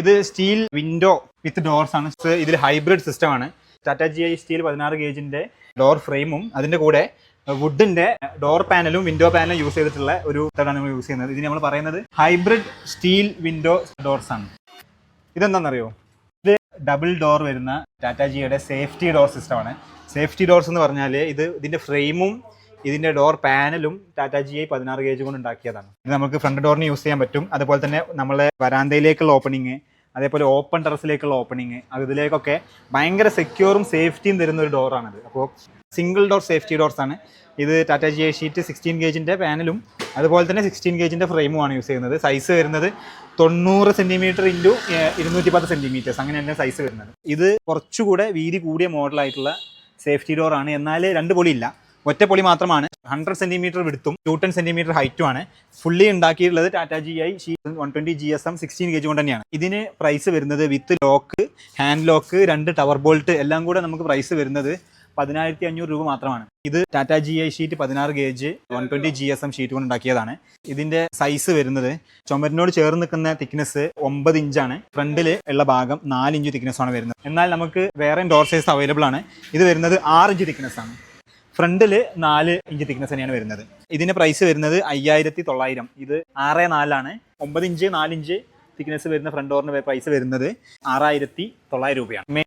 ഇത് steel window വിത്ത് doors ആണ്. ഇതിൽ ഹൈബ്രിഡ് സിസ്റ്റം ആണ്. ടാറ്റ ജി ഐ സ്റ്റീൽ പതിനാറ് ഗേജിന്റെ ഡോർ ഫ്രെയിമും അതിന്റെ കൂടെ വുഡിന്റെ ഡോർ പാനലും വിൻഡോ പാനലും യൂസ് ചെയ്തിട്ടുള്ള ഒരു ഇതാണ് നമ്മൾ യൂസ് ചെയ്യുന്നത്. ഇതിന് നമ്മൾ പറയുന്നത് ഹൈബ്രിഡ് സ്റ്റീൽ വിൻഡോ ഡോർസ് ആണ്. ഇതെന്താണെന്നറിയോ? ഇത് ഡബിൾ ഡോർ വരുന്ന ടാറ്റ ജിയുടെ സേഫ്റ്റി ഡോർ സിസ്റ്റം ആണ്. സേഫ്റ്റി ഡോർസ് എന്ന് പറഞ്ഞാൽ ഇത് ഇതിന്റെ ഫ്രെയിമും ഇതിന്റെ ഡോർ പാനലും ടാറ്റ ജി ഐ പതിനാറ് ഗേജ് കൊണ്ട് ഉണ്ടാക്കിയതാണ്. ഇത് നമുക്ക് ഫ്രണ്ട് ഡോറിന് യൂസ് ചെയ്യാൻ പറ്റും. അതുപോലെ തന്നെ നമ്മളെ വരാന്തയിലേക്കുള്ള ഓപ്പണിങ് അതേപോലെ ഓപ്പൺ ടെറസിലേക്കുള്ള ഓപ്പണിങ് അത് ഇതിലേക്കൊക്കെ ഭയങ്കര സെക്യൂറും സേഫ്റ്റിയും തരുന്ന ഒരു ഡോറാണിത് അപ്പോൾ സിംഗിൾ ഡോർ സേഫ്റ്റി ഡോർസ് ആണ്. ഇത് Tata G I sheet sixteen ഗേജിന്റെ പാനലും അതുപോലെ തന്നെ സിക്സ്റ്റീൻ ഗേജിന്റെ ഫ്രെയിമുമാണ് യൂസ് ചെയ്യുന്നത്. സൈസ് വരുന്നത് തൊണ്ണൂറ് സെന്റിമീറ്റർ ഇന്റു ഇരുന്നൂറ്റി പത്ത് സെന്റിമീറ്റേഴ്സ് അങ്ങനെയാണ് സൈസ് വരുന്നത്. ഇത് കുറച്ചുകൂടെ വീതി കൂടിയ മോഡലായിട്ടുള്ള സേഫ്റ്റി ഡോറാണ് എന്നാൽ രണ്ട് പൊളിയില്ല ഒറ്റ പൊളി മാത്രമാണ് ഹൺഡ്രഡ് സെന്റിമീറ്റർ വിടുത്തും ടു ടെൻ സെന്റിമീറ്റർ ഹൈറ്റുമാണ് ഫുള്ളി ഉണ്ടാക്കിയിട്ടുള്ളത് Tata G I sheet one twenty G S M sixteen gauge കൊണ്ട് തന്നെയാണ്. ഇതിന് പ്രൈസ് വരുന്നത് വിത്ത് ലോക്ക് ഹാൻഡ് ലോക്ക് രണ്ട് ടവർ ബോൾട്ട് എല്ലാം കൂടെ നമുക്ക് പ്രൈസ് വരുന്നത് പതിനായിരത്തി അഞ്ഞൂറ് രൂപ മാത്രമാണ്. ഇത് ടാറ്റാ ജി ഐ ഷീറ്റ് പതിനാറ് gauge one twenty G S M sheet കൊണ്ട് ഉണ്ടാക്കിയതാണ്. ഇതിന്റെ സൈസ് വരുന്നത് ചുമരിനോട് ചേർന്ന് നിൽക്കുന്ന തിക്നെസ് ഒമ്പത് ഇഞ്ചാണ് ഫ്രണ്ടിൽ ഉള്ള ഭാഗം നാല് ഇഞ്ച് തിക്നെസ് ആണ് വരുന്നത്. എന്നാൽ നമുക്ക് വേറെ ഡോർ സൈസ് അവൈലബിൾ ആണ്. ഇത് വരുന്നത് ആറ് ഇഞ്ച് തിക്നെസ് ആണ്. ഫ്രണ്ടിൽ നാല് ഇഞ്ച് തിക്നെസ് തന്നെയാണ് വരുന്നത്. ഇതിന്റെ പ്രൈസ് വരുന്നത് അയ്യായിരത്തി തൊള്ളായിരം ഇത് ആറ് നാലാണ്. ഒമ്പത് ഇഞ്ച് നാല് ഇഞ്ച് തിക്നെസ് വരുന്ന ഫ്രണ്ട് ഡോറിന് പ്രൈസ് വരുന്നത് ആറായിരത്തി തൊള്ളായിരം രൂപയാണ്.